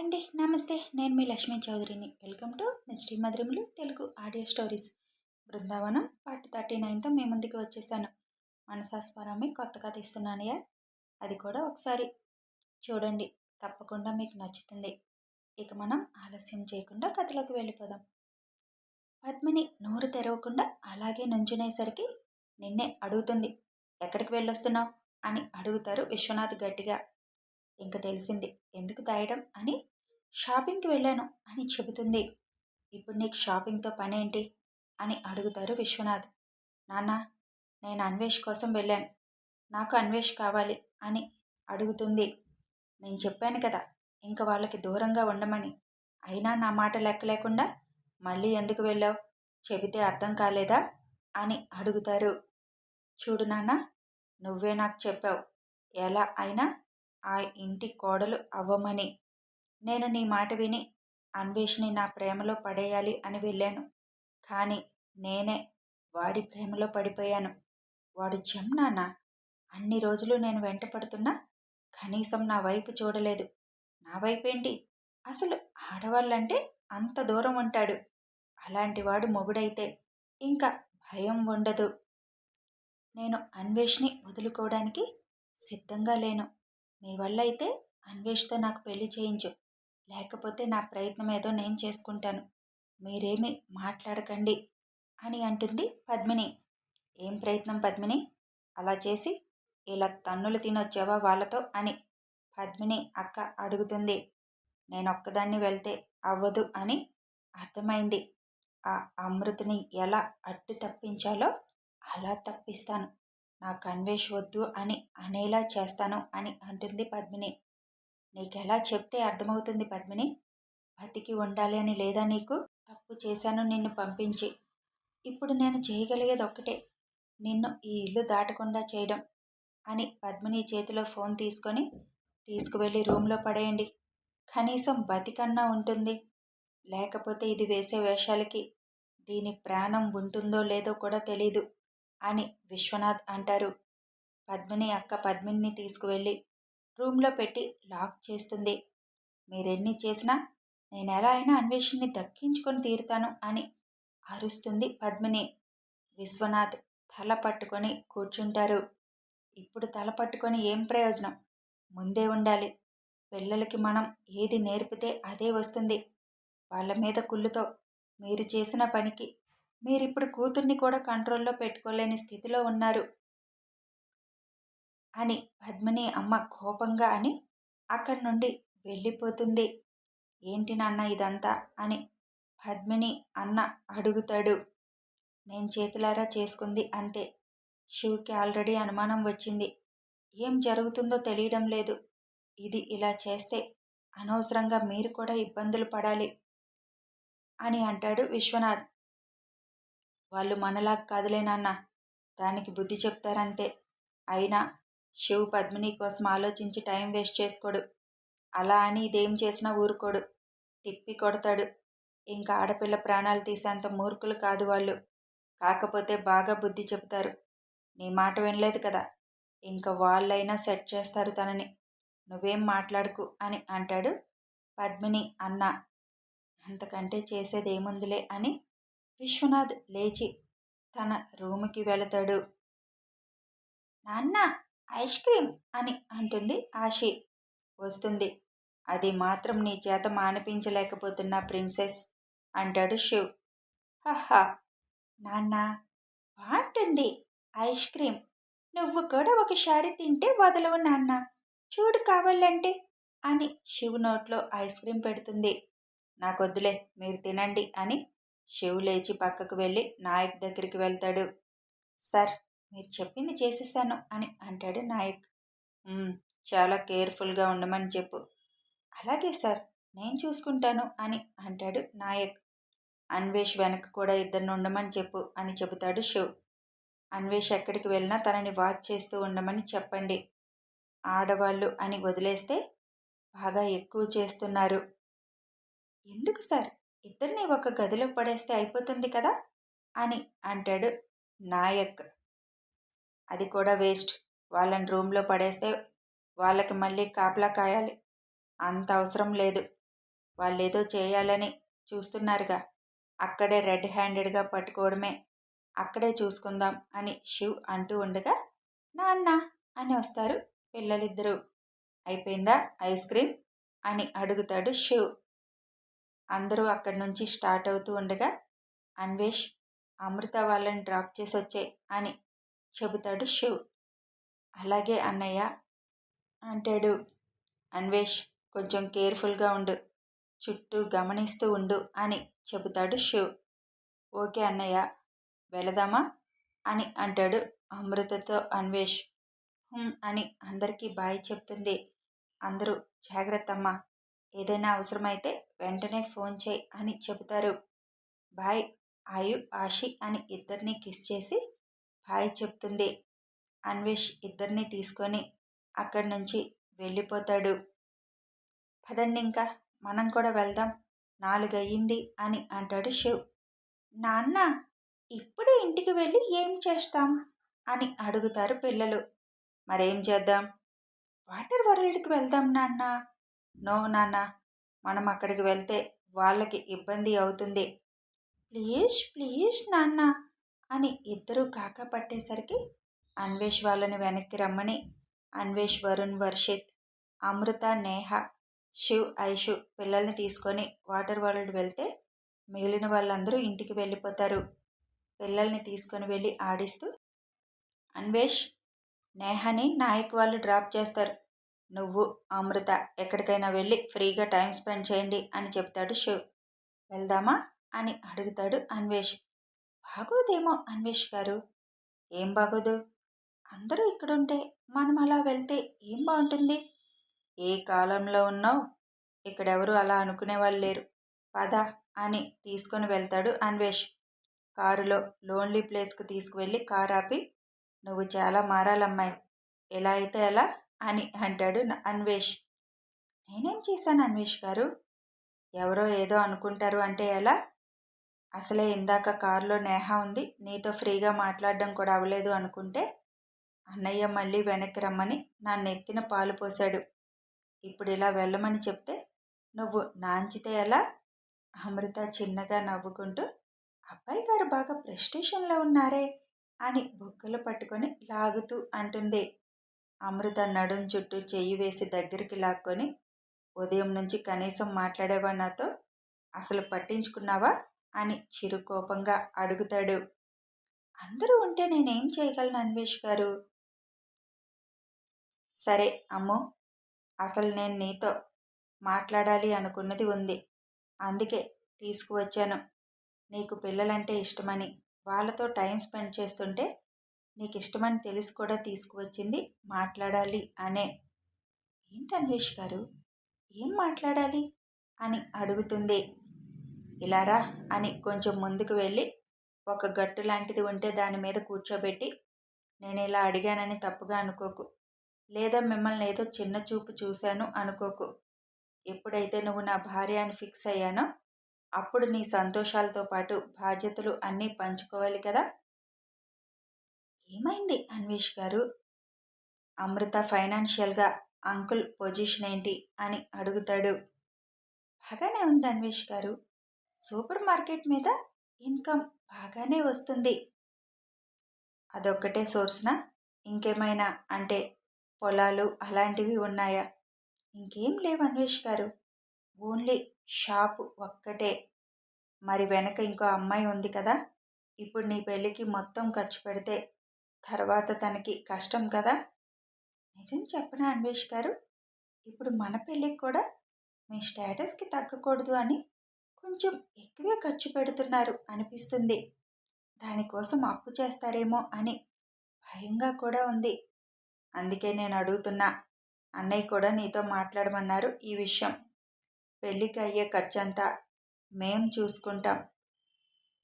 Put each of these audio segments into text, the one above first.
Hi అండి నమస్తే. నేను మీ లక్ష్మీ చౌదరిని. Welcome to misty మధురములు Telugu audio stories. Brindavanam part thirty నైన్తో మీ ముందుకు వచ్చేసాను. మనసాస్వరాన్ని కొత్తగా తీస్తున్నానయ్యా అది కూడా ఒకసారి చూడండి. తప్పకుండా మీకు నచ్చుతుంది. ఇక మనం ఆలస్యం చేయకుండా కథలోకి వెళ్ళిపోదాం. పద్మిని నోరు తెరవకుండా అలాగే నుంచునేసరికి నిన్నే అడుగుతుంది ఎక్కడికి వెళ్ళొస్తున్నావు? అని అడుగుతారు విశ్వనాథ్ గట్టిగా. ఇంక తెలిసింది. ఎందుకు దాయడం? అని షాపింగ్కి వెళ్ళాను అని చెబుతుంది. ఇప్పుడు నీకు షాపింగ్తో పనేంటి? అని అడుగుతారు విశ్వనాథ్. నాన్న నేను అన్వేష్ కోసం వెళ్ళాను. నాకు అన్వేష్ కావాలి అని అడుగుతుంది. నేను చెప్పాను కదా ఇంక వాళ్ళకి దూరంగా ఉండమని. అయినా నా మాట లెక్క లేకుండా మళ్ళీ ఎందుకు వెళ్ళావు? చెబితే అర్థం కాలేదా? అని అడుగుతారు. చూడు నాన్న నువ్వే నాకు చెప్పావు. ఎలా అయినా ఆ ఇంటి కోడలు అవ్వమని. నేను నీ మాట విని అన్వేషిని నా ప్రేమలో పడేయాలి అని వెళ్ళాను. కానీ నేనే వాడి ప్రేమలో పడిపోయాను. వాడు జమ్నానా అన్ని రోజులు నేను వెంట పడుతున్నా కనీసం నా వైపు చూడలేదు. నా వైపేంటి? అసలు ఆడవాళ్ళంటే అంత దూరం ఉంటాడు. అలాంటి వాడు మొగుడైతే ఇంకా భయం ఉండదు. నేను అన్వేష్ని వదులుకోవడానికి సిద్ధంగా లేను. మీ వల్ల అయితే అన్వేష్తో నాకు పెళ్ళి చేయించు. లేకపోతే నా ప్రయత్నం ఏదో నేను చేసుకుంటాను. మీరేమి మాట్లాడకండి అని అంటుంది పద్మిని. ఏం ప్రయత్నం పద్మిని? అలా చేసి ఇలా తన్నులు తినొచ్చావా వాళ్ళతో అని పద్మిని అక్క అడుగుతుంది. నేను ఒక్కదాన్ని వెళ్తే అవ్వదు అని అర్థమైంది. ఆ అమృతిని ఎలా అడ్డు తప్పించాలో అలా తప్పిస్తాను. నాకు కన్వేష్ వద్దు అని అనేలా చేస్తాను అని అంటుంది పద్మిని. నీకెలా చెప్తే అర్థమవుతుంది పద్మిని? బతికి ఉండాలి అని లేదా నీకు? తప్పు చేశాను నిన్ను పంపించి. ఇప్పుడు నేను చేయగలిగేది ఒక్కటే. నిన్ను ఈ ఇల్లు దాటకుండా చేయడం అని పద్మిని చేతిలో ఫోన్ తీసుకొని తీసుకువెళ్ళి రూమ్లో పడేయండి. కనీసం బతికన్నా ఉంటుంది. లేకపోతే ఇది వేసే వేషాలకి దీని ప్రాణం ఉంటుందో లేదో కూడా తెలీదు. అని విశ్వనాథ్ అంటారు. పద్మిని అక్క పద్మిని తీసుకువెళ్ళి రూమ్లో పెట్టి లాక్ చేస్తుంది. మీరెన్ని చేసినా నేను ఎలా అయినా అన్వేషణని దక్కించుకొని తీరుతాను అని అరుస్తుంది పద్మిని. విశ్వనాథ్ తల పట్టుకొని కూర్చుంటారు. ఇప్పుడు తల పట్టుకొని ఏం ప్రయోజనం? ముందే ఉండాలి. పిల్లలకి మనం ఏది నేర్పితే అదే వస్తుంది. వాళ్ళ మీద కుళ్ళుతో మీరు చేసిన పనికి మీరిప్పుడు కూతుర్ని కూడా కంట్రోల్లో పెట్టుకోలేని స్థితిలో ఉన్నారు. అని పద్మిని అమ్మ కోపంగా అని అక్కడి నుండి వెళ్ళిపోతుంది. ఏంటి నాన్న ఇదంతా? అని పద్మిని అన్న అడుగుతాడు. నేను చేతులారా చేసుకుంది అంతే. శివుకి ఆల్రెడీ అనుమానం వచ్చింది. ఏం జరుగుతుందో తెలియడం లేదు. ఇది ఇలా చేస్తే అనవసరంగా మీరు కూడా ఇబ్బందులు పడాలి అని అంటాడు విశ్వనాథ్. వాళ్ళు మనలా కాదులే నాన్న. దానికి బుద్ధి చెప్తారంతే. అయినా శివ్ పద్మిని కోసం ఆలోచించి టైం వేస్ట్ చేసుకోడు. అలా అని ఇదేం చేసినా ఊరుకోడు. తిప్పి కొడతాడు. ఇంకా ఆడపిల్ల ప్రాణాలు తీసేంత మూర్ఖులు కాదు వాళ్ళు. కాకపోతే బాగా బుద్ధి చెబుతారు నీ మాట వినలేదు కదా. ఇంకా వాళ్ళైనా సెట్ చేస్తారు తనని. నువ్వేం మాట్లాడుకు అని అంటాడు పద్మిని అన్న. అంతకంటే చేసేదేముందిలే అని విశ్వనాథ్ లేచి తన రూముకి వెళతాడు. నాన్న ఐస్ క్రీమ్ అని అంటుంది ఆశి. వస్తుంది. అది మాత్రం నీ చేత మానిపించలేకపోతున్నా ప్రిన్సెస్ అంటాడు శివ్. హహా! నాన్న బాగుంటుంది ఐస్ క్రీమ్. నువ్వు కూడా ఒకసారి తింటే వదలవు నాన్న. చూడు కావాలంటే అని శివ్ నోట్లో ఐస్ క్రీమ్ పెడుతుంది. నాకొద్దులే మీరు తినండి అని శివు లేచి పక్కకు వెళ్ళి నాయక్ దగ్గరికి వెళ్తాడు. సార్ మీరు చెప్పింది చేసేసాను అని అంటాడు నాయక్. చాలా కేర్ఫుల్గా ఉండమని చెప్పు. అలాగే సార్ నేను చూసుకుంటాను అని అంటాడు నాయక్. అన్వేష్ వెనక కూడా ఇద్దరిని ఉండమని చెప్పు అని చెబుతాడు శివ్. అన్వేష్ ఎక్కడికి వెళ్ళినా తనని వాచ్ చేస్తూ ఉండమని చెప్పండి. ఆడవాళ్ళు అని వదిలేస్తే బాగా ఎక్కువ చేస్తున్నారు. ఎందుకు సార్? ఇద్దరిని ఒక గదిలో పడేస్తే అయిపోతుంది కదా? అని అంటాడు నాయక్. అది కూడా వేస్ట్. వాళ్ళని రూమ్లో పడేస్తే వాళ్ళకి మళ్ళీ కాపలా కాయాలి. అంత అవసరం లేదు. వాళ్ళేదో చేయాలని చూస్తున్నారుగా. అక్కడే రెడ్ హ్యాండెడ్గా పట్టుకోవడమే. అక్కడే చూసుకుందాం అని శివ్ అంటూ ఉండగా నాన్న అని వస్తారు పిల్లలిద్దరూ. అయిపోయిందా ఐస్ క్రీమ్? అని అడుగుతాడు శివ్. అందరూ అక్కడి నుంచి స్టార్ట్ అవుతూ ఉండగా అన్వేష్ అమృత వాళ్ళని డ్రాప్ చేసి వచ్చే అని చెబుతాడు శివ్. అలాగే అన్నయ్య అంటాడు. అన్వేష్ కొంచెం కేర్ఫుల్గా ఉండు చుట్టూ గమనిస్తూ ఉండు అని చెబుతాడు శివ్. ఓకే అన్నయ్య వెళదామా అని అంటాడు అమృతతో అన్వేష్. అని అందరికీ బాయ్ చెప్తుంది. అందరూ జాగ్రత్త అమ్మా ఏదైనా అవసరమైతే వెంటనే ఫోన్ చేయి అని చెబుతారు. బాయ్ ఆయు ఆషి అని ఇద్దరిని కిస్ చేసి బాయ్ చెప్తుంది. అన్వేష్ ఇద్దరిని తీసుకొని అక్కడి నుంచి వెళ్ళిపోతాడు. పదండి ఇంకా మనం కూడా వెళ్దాం. నాలుగయ్యింది అని అంటాడు శివ్. నాన్న ఇప్పుడు ఇంటికి వెళ్ళి ఏం చేస్తాం? అని అడుగుతారు పిల్లలు. మరేం చేద్దాం? వాటర్ వరల్డ్కి వెళ్దాం నాన్న. నో నాన్న. మనం అక్కడికి వెళ్తే వాళ్ళకి ఇబ్బంది అవుతుంది. ప్లీజ్ ప్లీజ్ నాన్న అని ఇద్దరూ కాక పట్టేసరికి అన్వేష్ వాళ్ళని వెనక్కి రమ్మని అన్వేష్ వరుణ్ వర్షిత్ అమృత నేహ శివ్ ఐషు పిల్లల్ని తీసుకొని వాటర్ వరల్డ్ వెళ్తే మిగిలిన వాళ్ళందరూ ఇంటికి వెళ్ళిపోతారు. పిల్లల్ని తీసుకొని వెళ్ళి ఆడిస్తూ అన్వేష్ నేహని నాయక్ వాళ్ళు డ్రాప్ చేస్తారు. నువ్వు అమృత ఎక్కడికైనా వెళ్ళి ఫ్రీగా టైం స్పెండ్ చేయండి అని చెప్తాడు శివ్. వెళ్దామా? అని అడుగుతాడు అన్వేష్. బాగోదేమో అన్వేష్ గారు. ఏం బాగోదు. అందరూ ఇక్కడుంటే మనం అలా వెళ్తే ఏం బాగుంటుంది? ఏ కాలంలో ఉన్నావు? ఇక్కడెవరు అలా అనుకునే వాళ్ళు లేరు. పద అని తీసుకొని వెళ్తాడు అన్వేష్. కారులో లోన్లీ ప్లేస్కి తీసుకువెళ్ళి కారు ఆపి నువ్వు చాలా మారాలమ్మాయి. ఎలా అయితే ఎలా అని అంటాడు అన్వేష్. నేనేం చేశాను అన్వేష్ గారు? ఎవరో ఏదో అనుకుంటారు అంటే ఎలా? అసలే ఇందాక కారులో నేహ ఉంది నీతో ఫ్రీగా మాట్లాడడం కూడా అవ్వలేదు అనుకుంటే అన్నయ్య మళ్ళీ వెనక్కి రమ్మని నా నెత్తిన పాలు పోశాడు. ఇప్పుడు ఇలా వెళ్ళమని చెప్తే నువ్వు నాంచితే ఎలా? అమృత చిన్నగా నవ్వుకుంటూ అబ్బాయి గారు బాగా ప్రెస్టేషన్లో ఉన్నారే అని బొగ్గలు పట్టుకొని లాగుతూ అంటుంది. అమృత నడుం చుట్టూ చెయ్యి వేసి దగ్గరికి లాక్కొని ఉదయం నుంచి కనీసం మాట్లాడేవా నాతో? అసలు పట్టించుకున్నావా? అని చిరుకోపంగా అడుగుతాడు. అందరూ ఉంటే నేనేం చేయగలను అన్వేష్ గారు? సరే అమ్మో! అసలు నేను నీతో మాట్లాడాలి అనుకున్నది ఉంది. అందుకే తీసుకువచ్చాను. నీకు పిల్లలంటే ఇష్టమని. వాళ్ళతో టైం స్పెండ్ చేస్తుంటే నీకు ఇష్టమని తెలిసి కూడా తీసుకువచ్చింది మాట్లాడాలి అనే. ఏంటి అన్వేష్ గారు? ఏం మాట్లాడాలి? అని అడుగుతుంది. ఇలారా అని కొంచెం ముందుకు వెళ్ళి ఒక గట్టు లాంటిది ఉంటే దాని మీద కూర్చోబెట్టి నేను ఇలా అడిగానని తప్పుగా అనుకోకు. లేదా మిమ్మల్ని ఏదో చిన్న చూపు చూశాను అనుకోకు. ఎప్పుడైతే నువ్వు నా భార్య అని ఫిక్స్ అయ్యానో అప్పుడు నీ సంతోషాలతో పాటు బాధ్యతలు అన్నీ పంచుకోవాలి కదా! ఏమైంది అన్వేష్ గారు? అమృత ఫైనాన్షియల్గా అంకుల్ పొజిషన్ ఏంటి అని అడుగుతాడు. బాగానే ఉంది అన్వేష్ గారు. సూపర్ మార్కెట్ మీద ఇన్కమ్ బాగానే వస్తుంది. అదొక్కటే సోర్స్నా? ఇంకేమైనా అంటే పొలాలు అలాంటివి ఉన్నాయా? ఇంకేం లేవు అన్వేష్ గారు. ఓన్లీ షాప్ ఒక్కటే. మరి వెనక ఇంకో అమ్మాయి ఉంది కదా? ఇప్పుడు నీ పెళ్ళికి మొత్తం ఖర్చు పెడితే తర్వాత తనకి కష్టం కదా? నిజం చెప్పనా అన్వేష్ గారు? ఇప్పుడు మన పెళ్ళికి కూడా మీ స్టేటస్కి తగ్గకూడదు అని కొంచెం ఎక్కువే ఖర్చు పెడుతున్నారు అనిపిస్తుంది. దానికోసం అప్పు చేస్తారేమో అని భయంగా కూడా ఉంది. అందుకే నేను అడుగుతున్నా. అన్నయ్య కూడా నీతో మాట్లాడమన్నారు ఈ విషయం. పెళ్ళికి అయ్యే ఖర్చంతా మేం చూసుకుంటాం.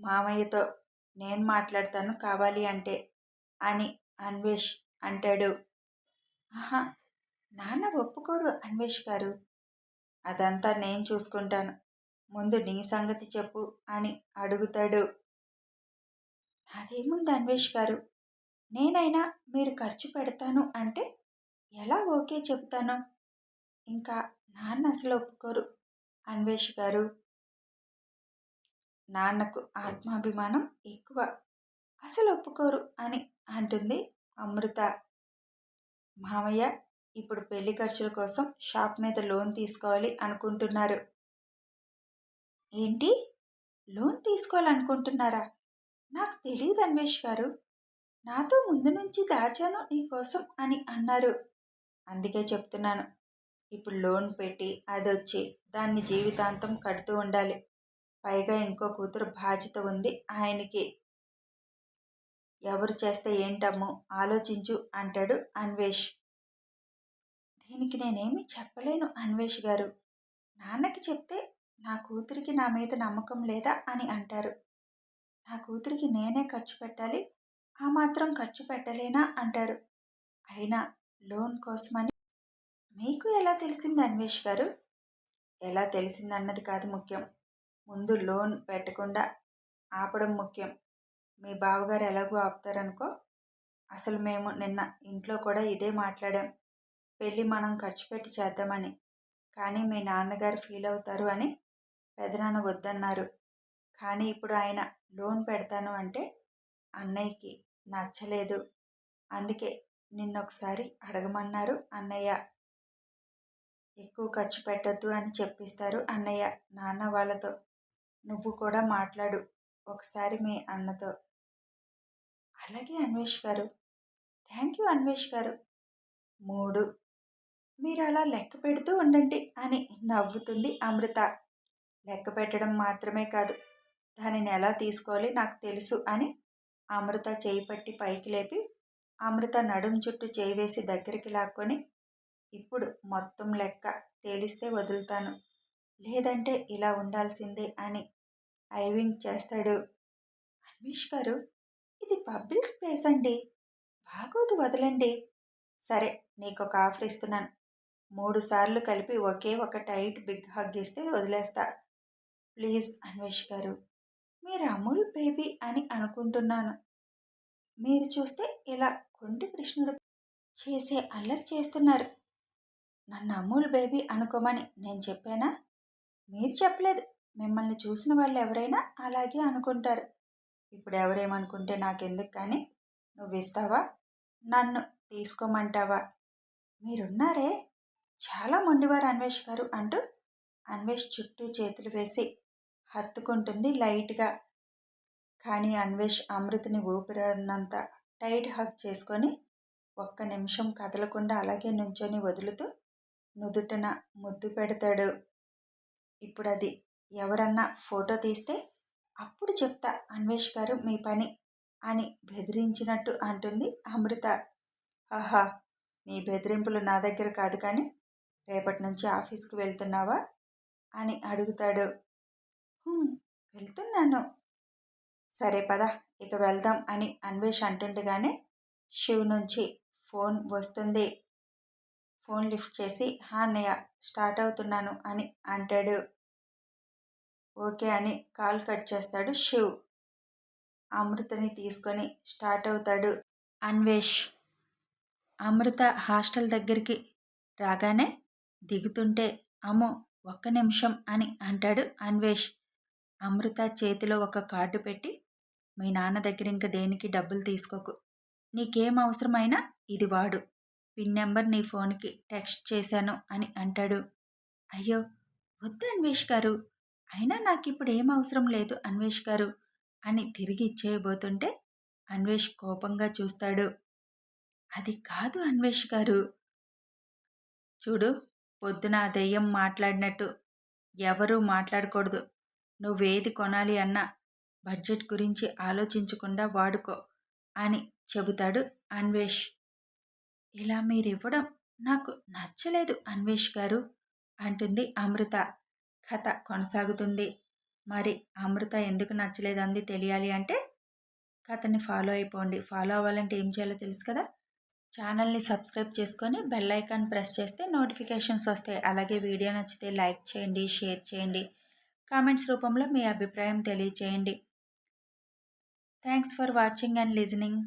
మామయ్యతో నేను మాట్లాడతాను కావాలి అంటే అని అన్వేష్ అంటాడు. ఆహా నాన్న ఒప్పుకోడు అన్వేష్ గారు. అదంతా నేను చూసుకుంటాను. ముందు నీ సంగతి చెప్పు అని అడుగుతాడు. నాదేముంది అన్వేష్ గారు? నేనైనా మీరు ఖర్చు పెడతాను అంటే ఎలా ఓకే చెప్తాను ఇంకా నాన్న అసలు ఒప్పుకోరు అన్వేష్ గారు. నాన్నకు ఆత్మాభిమానం ఎక్కువ. అసలు ఒప్పుకోరు అని అంటుంది అమృత. మామయ్య ఇప్పుడు పెళ్ళి ఖర్చుల కోసం షాప్ మీద లోన్ తీసుకోవాలి అనుకుంటున్నారు. ఏంటి? లోన్ తీసుకోవాలనుకుంటున్నారా? నాకు తెలియదు అన్వేష్ గారు. నాతో ముందు నుంచి దాచాను నీకోసం అని అన్నారు. అందుకే చెప్తున్నాను. ఇప్పుడు లోన్ పెట్టి అది వచ్చి దాన్ని జీవితాంతం కడుతూ ఉండాలి. పైగా ఇంకో కూతురు బాధ్యత ఉంది ఆయనకి. ఎవరు చేస్తే ఏంటమ్మో ఆలోచించు అంటాడు అన్వేష్. దీనికి నేనేమి చెప్పలేను అన్వేష్ గారు. నాన్నకి చెప్తే నా కూతురికి నా మీద నమ్మకం లేదా అని అంటారు. నా కూతురికి నేనే ఖర్చు పెట్టాలి ఆ మాత్రం ఖర్చు పెట్టలేనా అంటారు. అయినా లోన్ కోసమని. మీకు ఎలా తెలిసింది అన్వేష్ గారు? ఎలా తెలిసింది అన్నది కాదు ముఖ్యం. ముందు లోన్ పెట్టకుండా ఆపడం ముఖ్యం. మీ బావగారు ఎలాగో ఆపుతారనుకో అసలు మేము నిన్న ఇంట్లో కూడా ఇదే మాట్లాడాం. పెళ్ళి మనం ఖర్చు పెట్టి చేద్దామని. కానీ మీ నాన్నగారు ఫీల్ అవుతారు అని పెదనాన్న వద్దన్నారు. కానీ ఇప్పుడు ఆయన లోన్ పెడతాను అంటే అన్నయ్యకి నచ్చలేదు. అందుకే నిన్నొకసారి అడగమన్నారు అన్నయ్య. ఎక్కువ ఖర్చు పెట్టద్దు అని చెప్పిస్తారు అన్నయ్య నాన్న వాళ్ళతో. నువ్వు కూడా మాట్లాడు. ఒకసారి మీ అన్నతో. అలాగే అన్వేష్ గారు. థ్యాంక్ యూ అన్వేష్ గారు. మూడు. మీరు అలా లెక్క పెడుతూ ఉండండి అని నవ్వుతుంది అమృత. లెక్క పెట్టడం మాత్రమే కాదు దానిని ఎలా తీసుకోవాలి నాకు తెలుసు అని అమృత చేయి పట్టి పైకి లేపి అమృత నడుం చుట్టూ చేయి వేసి దగ్గరికి లాక్కొని ఇప్పుడు మొత్తం లెక్క తేలిస్తే వదులుతాను. లేదంటే ఇలా ఉండాల్సిందే అని ఐవింగ్ చేస్తాడు. అన్వేష్ గారు ఇది పబ్లిక్ ప్లేస్ అండి. బాగోదు వదలండి. సరే నీకు ఒక ఆఫర్ ఇస్తున్నాను. మూడు సార్లు కలిపి ఒకే ఒక టైట్ బిగ్ హగ్ ఇస్తే వదిలేస్తా. ప్లీజ్ అన్వేష్ గారు మీరు అమూల్ బేబీ అని అనుకుంటున్నాను. మీరు చూస్తే ఇలా కొంటి కృష్ణుడు చేసే అల్లరి చేస్తున్నారు. నన్ను అమూల్ బేబీ అనుకోమని నేను చెప్పానా? మీరు చెప్పలేదు. మిమ్మల్ని చూసిన వాళ్ళు ఎవరైనా అలాగే అనుకుంటారు. ఇప్పుడు ఎవరేమనుకుంటే నాకెందుకు కానీ నువ్వు ఇస్తావా నన్ను తీసుకోమంటావా? మీరున్నారే? చాలా మొండివారు అన్వేష్ గారు అంటూ అన్వేష్ చుట్టూ చేతులు వేసి హత్తుకుంటుంది లైట్గా. కానీ అన్వేష్ అమృతిని ఊపిరినంత టైట్ హక్ చేసుకొని ఒక్క నిమిషం కదలకుండా అలాగే నుంచొని వదులుతూ నుదుటన ముద్దు పెడతాడు. ఇప్పుడు అది ఎవరన్నా ఫోటో తీస్తే అప్పుడు చెప్తా అన్వేష్ గారు మీ పని అని బెదిరించినట్టు అంటుంది అమృత. ఆహా నీ బెదిరింపులు నా దగ్గర కాదు కానీ రేపటి నుంచి ఆఫీస్కి వెళ్తున్నావా? అని అడుగుతాడు. వెళ్తున్నాను. సరే పద ఇక వెళ్దాం అని అన్వేష్ అంటుండగానే శివ్ నుంచి ఫోన్ వస్తుంది. ఫోన్ లిఫ్ట్ చేసి హా అన్నయ్య స్టార్ట్ అవుతున్నాను అని అంటాడు. ఓకే అని కాల్ కట్ చేస్తాడు శివ్. అమృతని తీసుకొని స్టార్ట్ అవుతాడు అన్వేష్. అమృత హాస్టల్ దగ్గరికి రాగానే దిగుతుంటే అమ్మో ఒక్క నిమిషం అని అంటాడు అన్వేష్. అమృత చేతిలో ఒక కార్డు పెట్టి మీ నాన్న దగ్గర ఇంకా దేనికి డబ్బులు తీసుకోకు. నీకేం అవసరమైనా ఇది వాడు. పిన్ నెంబర్ నీ ఫోన్కి టెక్స్ట్ చేశాను అని అంటాడు. అయ్యో వద్దు అన్వేష్ గారు. అయినా నాకు ఇప్పుడు ఏం అవసరం లేదు అన్వేష్ గారు అని తిరిగి ఇచ్చేయబోతుంటే అన్వేష్ కోపంగా చూస్తాడు. అది కాదు అన్వేష్ గారు. చూడు పొద్దున దెయ్యం మాట్లాడినట్టు ఎవరూ మాట్లాడకూడదు. నువ్వేది కొనాలి అన్నా బడ్జెట్ గురించి ఆలోచించకుండా వాడుకో అని చెబుతాడు అన్వేష్. ఇలా మీరివ్వడం నాకు నచ్చలేదు అన్వేష్ గారు అంటుంది అమృత. కథ కొనసాగుతుంది. మరి అమృత ఎందుకు నచ్చలేదంది తెలియాలి అంటే కథని ఫాలో అయిపోండి. ఫాలో అవ్వాలంటే ఏం చేయాలో తెలుసు కదా? ఛానల్ని సబ్స్క్రైబ్ చేసుకొని బెల్ ఐకాన్ ప్రెస్ చేస్తే నోటిఫికేషన్స్ వస్తాయి. అలాగే వీడియో నచ్చితే లైక్ చేయండి షేర్ చేయండి. కామెంట్స్ రూపంలో మీ అభిప్రాయం తెలియచేయండి. Thanks for watching and listening.